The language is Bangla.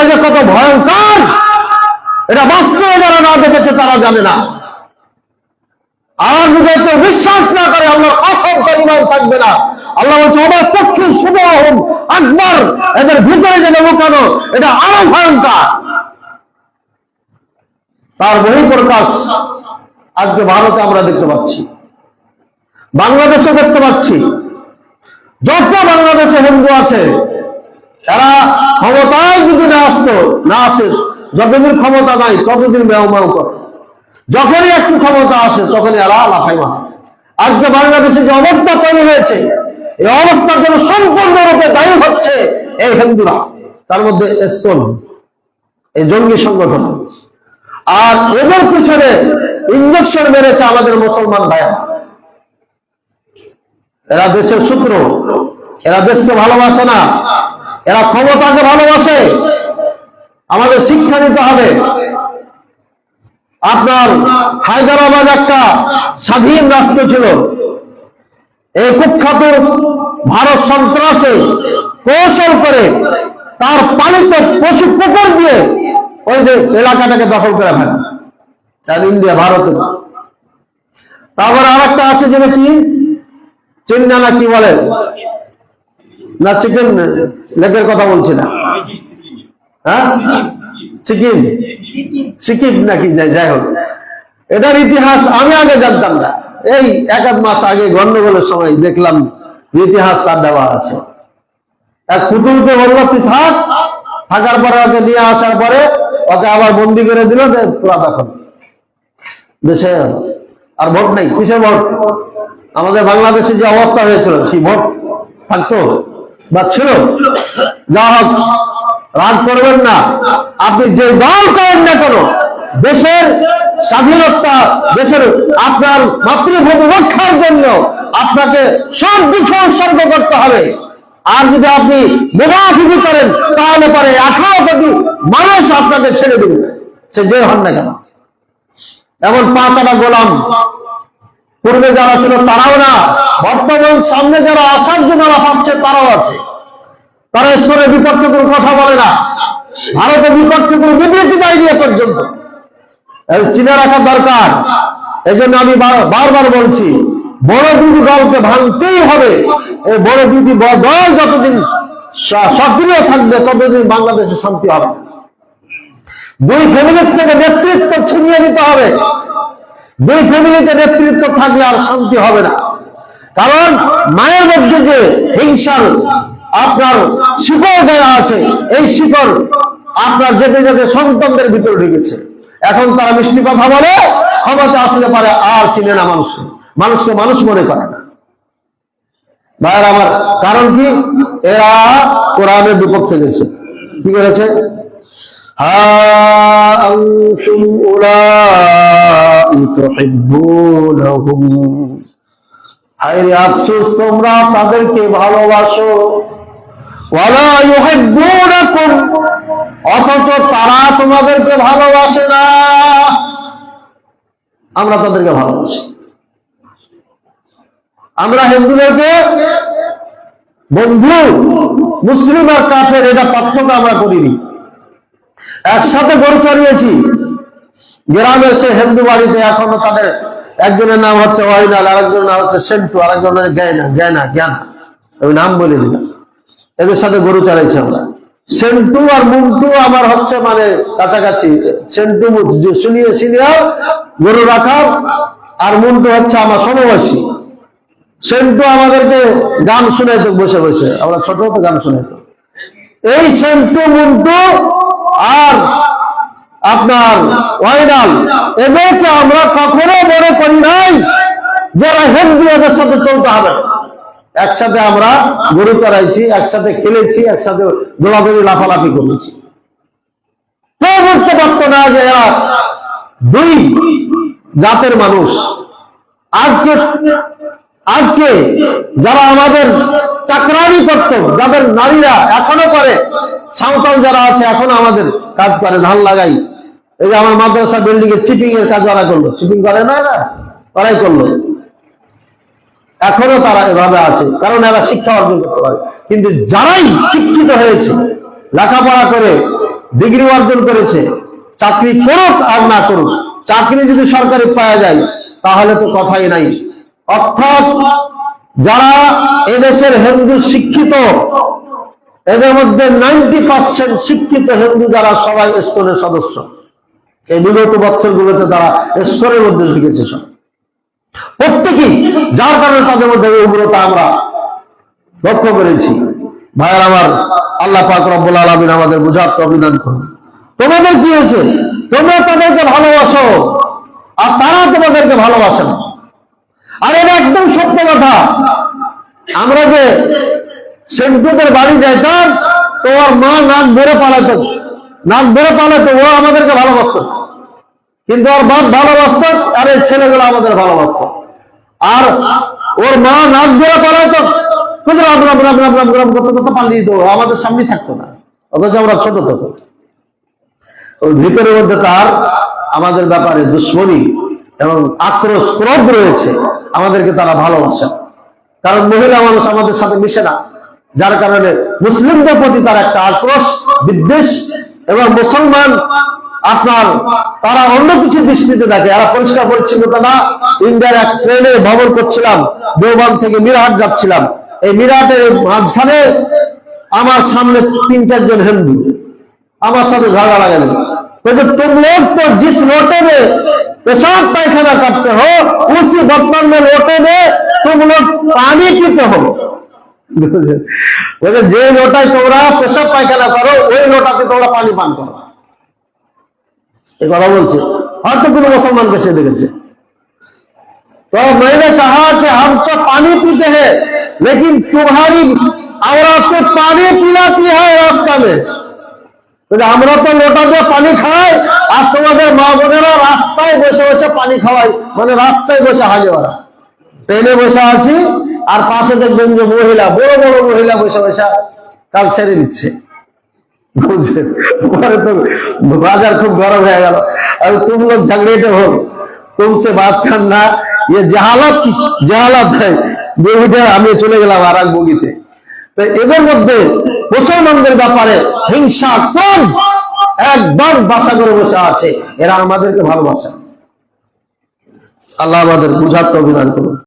এটা যে কত ভয়ঙ্কর! এটা বাস্তবে যারা না দেখেছে তারা জানে না। আর যদি কেউ বিশ্বাস না করে আল্লাহ আসল পরিমাণ থাকবে না। আল্লাহ বলছে আমার পক্ষে শুভ আকবর, এদের ভিতরে যে লুকানো, এটা আরও ভয়ঙ্কর। তার বহি প্রকাশ আজকে ভারতে আমরা দেখতে পাচ্ছি। বাংলাদেশে দেখতে পাচ্ছি। যত বাংলাদেশে হিন্দু আছে এরা ক্ষমতায় যদি না আসতো, না আসে, যতদিন ক্ষমতা নাই, ততদিন করে। যখনই একটু ক্ষমতা আসে, তখনই লাফাই আজকে বাংলাদেশে যে অবস্থা তৈরি হয়েছে, এই অবস্থার জন্য সম্পূর্ণরূপে দায়ী হচ্ছে এই হিন্দুরা। তার মধ্যে এই জঙ্গি সংগঠন। আর এদের পিছনে ইঞ্জেকশন মেরেছে আমাদের মুসলমান ভাইয়া। এরা দেশের সূত্র এরা দেশকে ভালোবাসে না। এরা ক্ষমতাকে ভালোবাসে। আমাদের শিক্ষা নিতে হবে। আপনার হায়দ্রাবাদ একটা স্বাধীন রাষ্ট্র ছিল। এই কুখ্যাত ভারত সন্ত্রাসে কৌশল করে তার পালিত পশু পুকুর দিয়ে ওই যে এলাকাটাকে দখল করে ফেলে। তার ইন্ডিয়া, ভারতে। তারপরে আর একটা আছে যেটা কি? চিন্না না কি বলে? না, চিকেন লেগের কথা বলছি না। হ্যাঁ? সিকিম? সিকিম নাকি? যাই হোক। এটার ইতিহাস আমি আগে জানতাম না। এই এক আধ মাস আগে গন্ডগোলের সময় দেখলাম ইতিহাস তার দেওয়া আছে। এক পুতুলকে বলল, তুই থাক। থাকার পরে ওকে নিয়ে আসার পরে ওকে আবার বন্দি করে দিল তোরা তখন দেশে আর ভোট নেই। কিসে ভোট? আমাদের বাংলাদেশে যে অবস্থা হয়েছিল, কি ভোট থাকতো? বা ছিল যা হোক রাগ করবেন না। আপনি যে দল করেন না কেন, দেশের স্বাধীনতা, দেশের আপনার মাতৃভূমি রক্ষার জন্য আপনাকে সব কিছু উৎসর্গ করতে হবে। আর যদি আপনি মুবাফিজি করেন, তাহলে পরে আঠারো কোটি মানুষ আপনাকে ছেড়ে দেবে। সে যে হন না কেন? এমন পাঁচটা গোলাম, পূর্বে যারা ছিল তারাও না বর্তমান সামনে যারা আসার জন্য পাচ্ছে তারাও আছে। তারা ইসলামের বিপক্ষে কোনো কথা বলে না। ভারতের বিপক্ষে কোনো বিবৃতি দেয়নি এ পর্যন্ত। চিনে রাখা দরকার। এই জন্য আমি বারবার বলছি, বড় দুটি দলকে ভাঙতেই হবে। এই বড় ব- দল যতদিন সক্রিয় থাকবে, ততদিন বাংলাদেশে শান্তি হবে। দুই ফ্যামিলির থেকে নেতৃত্ব ছিনিয়ে নিতে হবে। দুই ফ্যামিলিতে নেতৃত্ব থাকলে আর শান্তি হবে না। কারণ মায়ের মধ্যে যে হিংসার আপনার শিকড় দেওয়া আছে, এই শিকড় আপনার যেতে যেতে সন্তানদের ভিতরে ঢুকেছে। এখন তারা মিষ্টি কথা বলে, ক্ষমতা আসলে পারে, আর চিনে না মানুষকে। মানুষকে মানুষ মনে করে না। ভাইয়ের, আমার কারণ কি? এরা কোরআনের বিপক্ষে গেছে। কি করেছে? হা হায়রে আফসোস, তোমরা তাদেরকে ভালোবাসো। অথচ তারা তোমাদেরকে ভালোবাসে না। আমরা তাদেরকে ভালোবাসি। আমরা হিন্দুদেরকে বন্ধু, মুসলিম আর কাফের, এটা পার্থক্য আমরা করিনি। একসাথে গরু চড়িয়েছি। গ্রামের সে হিন্দু বাড়িতে এখনও তাদের একজনের নাম হচ্ছে ওয়াইনাল আরেকজনের নাম হচ্ছে সেন্টু, আরেকজনের জ্ঞানা জ্ঞানা জ্ঞানা আমি নাম বলে দিলাম। এদের সাথে গরু চড়াইছি আমরা। সেন্টু আর মুন্টু আমার হচ্ছে মানে কাছাকাছি। সেন্টু শুনিয়ে সিনিয়র গরু রাখা। আর মুন্টু হচ্ছে আমার সমবয়সী। সেন্টু আমাদেরকে গান শুনাইতো, বসে বসে। আমরা ছোট গান শুনাইতো। এই সেন্টু, মুন্টু আর আপনার ওয়াইনাল। এদেরকে আমরা কখনো মনে করি নাই যারা হিন্দু এদের সাথে চলতে হবে। একসাথে আমরা গরু চড়াইছি, একসাথে খেলেছি, একসাথে দৌড়াদৌড়ি লাফালাফি করেছি। কেউ বুঝতে পারতো না যে এরা দুই জাতের মানুষ। আজকে আজকে যারা আমাদের চাকরানি করত, যাদের নারীরা এখনও করে, সাঁওতাল যারা আছে, এখনও আমাদের কাজ করে, ধান লাগাই। এই যে আমার মাদ্রাসা বিল্ডিং এর চিপিং এর কাজ ওরা করল। চিপিং করে না এরা? ওরাই করল। এখনও তারা এভাবে আছে। কারণ এরা শিক্ষা অর্জন করতে পারে। কিন্তু যারাই শিক্ষিত হয়েছে, লেখাপড়া করে ডিগ্রি অর্জন করেছে, চাকরি করুক আর না করুক, চাকরি যদি সরকারি পাওয়া যায়, তাহলে তো কথাই নাই। অর্থাৎ যারা এদেশের হিন্দু শিক্ষিত, এদের মধ্যে নাইনটি পার্সেন্ট শিক্ষিত হিন্দু যারা, সবাই স্কুলের সদস্য। এই বিগত বছরগুলোতে তারা স্কুলের মধ্যে ঢুকেছে সব। প্রত্যেকেই যার কারণে তাদের মধ্যে উগ্রতা আমরা লক্ষ্য করেছি। ভাইয়ার আমার, আল্লাহ পাক রব্বুল আলমিন আমাদের বোঝার অভিধান করুন। তোমাদের কি হয়েছে? তোমরা তাদেরকে ভালোবাসো। আর তারা তোমাদেরকে ভালোবাসে না। আর এটা একদম সত্য কথা। আমরা যে সেন্টুদের বাড়ি যাইতাম, তোমার মা নাক ধরে পালাতো। নাক ধরে পালাতো ও আমাদেরকে ভালোবাসত। কিন্তু ওর বাপ ভালোবাসত আর এই ছেলেগুলো আমাদের ভালোবাসত। আর ওর মা নাক ধরে পালাতো আমাদের সামনে থাকতো না। অথচ আমরা ছোট থাকতো ওই ভিতরের মধ্যে তার আমাদের ব্যাপারে দুশ্মনী এবং আক্রোশ, ক্রোধ রয়েছে। আমাদেরকে তারা ভালোবাসে। কারণ মহিলা মানুষ আমাদের সাথে মিশে না। যার কারণে মুসলিমদের প্রতি তার একটা আক্রোশ, বিদ্বেষ এবং মুসলমান আপনার, তারা অন্য কিছু দৃষ্টিতে দেখে। এরা পরিষ্কার পরিচ্ছন্নতা না। ইন্ডিয়ার এক ট্রেনে ভ্রমণ করছিলাম, দেওবান থেকে মিরাট যাচ্ছিলাম। এই মিরাটের মাঝখানে আমার সামনে তিন চারজন হিন্দু। আমার সাথে ঝাড়া লাগেন বলছে তুম লোক তো জিস লোটে মে পেশাব পায়খানা করতে হো, উসি বর্তমান লোটে তুম লোক পানি পিতে হো। বলছে যে লোটায় তোমরা পেশাব পায়খানা করো ওই লোটাতে তোমরা পানি পান করো এই কথা বলছে হয়তো কোনো মুসলমানকে সে দেখেছে तो मैंने कहा कि हम तो पानी पीते हैं लेकिन तुम्हारी औरत तो पानी पिलाती है रास्ता में বলে, আমরা তো লোটা দিয়ে পানি খাই আর তোমাদের মা বোনেরা রাস্তায় বসে বসে পানি খাওয়াই মানে রাস্তায় বসে হাজে ওরা ট্রেনে বসে আছি আর পাশে দেখবেন যে মহিলা, বড় বড় মহিলা বৈশা বৈশা কাল সেরে নিচ্ছে। বাজার খুব গরম হয়ে গেল। আর তুম লোক ঝগড়েটে হোক তুমসে বাদ খান না ইয়ে জাহালাত জাহালাত হয় বগিটা আমি চলে গেলাম আর এক বগিতে তো এদের মধ্যে মুসলমানদের ব্যাপারে হিংসা কম। একবার বাসা করে বসে আছে। এরা আমাদেরকে ভালোবাসে। আল্লাহ আমাদের বুঝার তো অভিধান করুন।